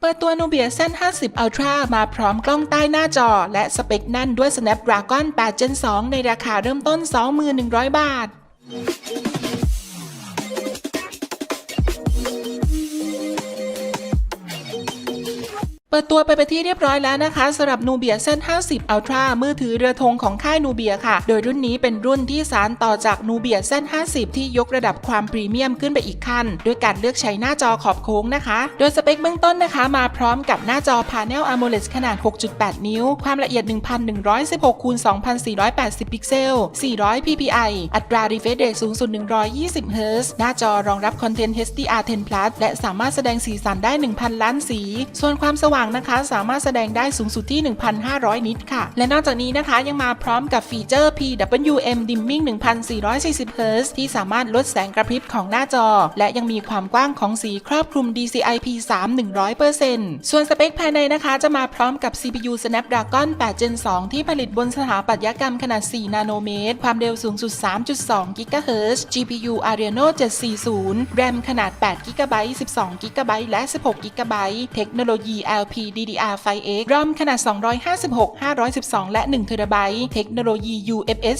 เปิดตัว Nubia Zen 50 Ultra มาพร้อมกล้องใต้หน้าจอ และสเปคแน่นด้วย Snapdragon 8 Gen 2 ในราคาเริ่มต้น 21,100 บาท ปิดตัวไปเป็นที่เรียบร้อยแล้วนะคะสำหรับ Nubia Zen 50 Ultra มือถือเรือธงของค่าย Nubia ค่ะ โดยรุ่นนี้เป็นรุ่นที่สานต่อจาก Nubia Zen 50 ที่ยกระดับความพรีเมียมขึ้นไปอีกขั้น ด้วยการเลือกใช้หน้าจอขอบโค้งนะคะ โดยสเปคเบื้องต้นนะคะ มาพร้อมกับหน้าจอ Panel AMOLED ขนาด 6.8 นิ้ว ความละเอียด 1116คูณ2480 พิกเซล 400 ppi อัตรา refresh rate สูงสุด 120เฮิรตซ์หน้าจอรองรับคอนเทนต์ HDR10 และสามารถแสดงสีสันได้ 1,000 ล้านสี ส่วนความสว่างนะคะ สามารถแสดงได้สูงสุดที่ 1,500 นิตค่ะ และนอกจากนี้นะคะยังมาพร้อมกับฟีเจอร์ PWM Dimming 1,440เฮิรตซ์ที่สามารถลดแสงกระพริบของหน้าจอ และยังมีความกว้างของสีครอบคลุม DCI-P3 100%ส่วนสเปคภายในนะคะ จะมาพร้อมกับ CPU Snapdragon 8 Gen 2 ที่ผลิตบนสถาปัตยกรรมขนาด 4 นาโนเมตร ความเร็วสูงสุด 3.2 GHz GPU Adreno 740 RAM ขนาด 8 GB 12 GB และ 16 GB เทคโนโลยี LP LPDDR5X ROM ขนาด 256 512 และ1 TB เทคโนโลยี UFS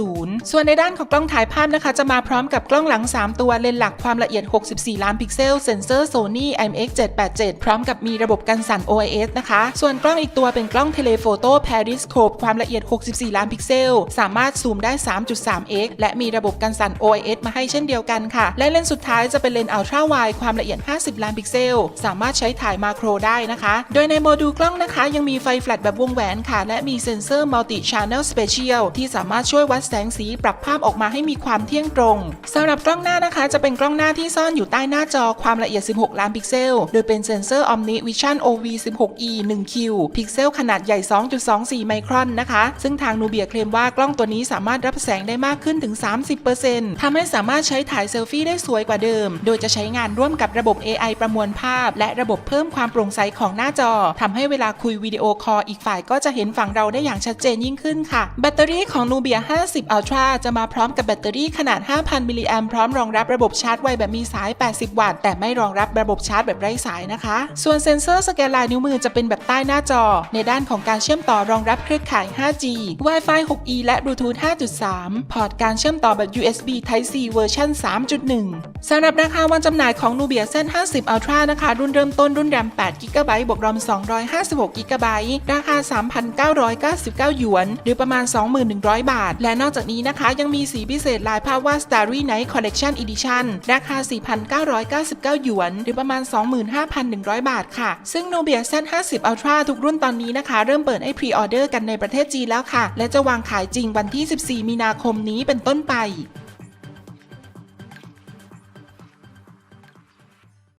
4.0 ส่วนในด้านของกล้องถ่ายภาพนะคะ จะมาพร้อมกับกล้องหลัง 3 ตัวเลนส์หลักความละเอียด 64 ล้านพิกเซล เซ็นเซอร์ Sony IMX787 พร้อมกับมีระบบกันสั่น OIS นะคะ ส่วนกล้องอีกตัวเป็นกล้องเทเลโฟโต้ Periscope ความละเอียด 64 ล้านพิกเซล สามารถซูมได้ 3.3x และมีระบบกันสั่น OIS มาให้เช่นเดียวกันค่ะ และเลนส์สุดท้ายจะเป็นเลนส์ Ultra Wide ความละเอียด 50 ล้านพิกเซล สามารถใช้ถ่ายมาโครได้นะคะโดยในโมดูลกล้องนะคะ ยังมีไฟแฟลชแบบวงแหวนค่ะ และมีเซ็นเซอร์ Multi Channel Special ที่สามารถช่วยวัดแสงสีปรับภาพออกมาให้มีความเที่ยงตรงสำหรับกล้องหน้านะคะ จะเป็นกล้องหน้าที่ซ่อนอยู่ใต้หน้าจอความละเอียด 16 ล้านพิกเซล โดยเป็นเซ็นเซอร์ Omni Vision OV 16e 1Q พิกเซลขนาดใหญ่ 2.24 ไมครอนนะคะ ซึ่งทางนูเบียเคลมว่ากล้องตัวนี้สามารถรับแสงได้มากขึ้นถึง 30%ทำให้สามารถใช้ถ่ายเซลฟี่ได้สวยกว่าเดิม โดยจะใช้งานร่วมกับระบบ AI ประมวลภาพ และระบบเพิ่มความโปร่งใสของหน้าจอทำให้เวลาคุยวิดีโอคอลอีกฝ่ายก็จะเห็นฝั่งเราได้อย่างชัดเจนยิ่งขึ้นค่ะ แบตเตอรี่ของ Nubia 50 Ultra จะมาพร้อมกับแบตเตอรี่ขนาด 5,000 มิลลิแอมพร้อมรองรับระบบชาร์จไวแบบมีสาย 80 วัตต์ แต่ไม่รองรับระบบชาร์จแบบไร้สายนะคะ ส่วนเซ็นเซอร์สแกนลายนิ้วมือจะเป็นแบบใต้หน้าจอ ในด้านของการเชื่อมต่อรองรับเครือข่าย 5G Wi-Fi 6E และ Bluetooth 5.3 พอร์ตการเชื่อมต่อแบบ USB Type C เวอร์ชัน3.1สำหรับราคาวันจำหน่ายของ Nubia Z50 Ultra นะคะ รุ่นเริ่มต้นรุ่น RAM 8 GB บวก ROM 256 GB ราคา 3,999 หยวน หรือประมาณ 2,100 บาท และนอกจากนี้นะคะ ยังมีสีพิเศษลายภาพวาด Starry Night Collection Edition ราคา 4,999 หยวน หรือประมาณ 25,100 บาทค่ะ ซึ่ง Nubia Z50 Ultra ทุกรุ่นตอนนี้นะคะ เริ่มเปิดให้พรีออเดอร์กันในประเทศจีนแล้วค่ะ และจะวางขายจริงวันที่ 14 มีนาคมนี้เป็นต้นไป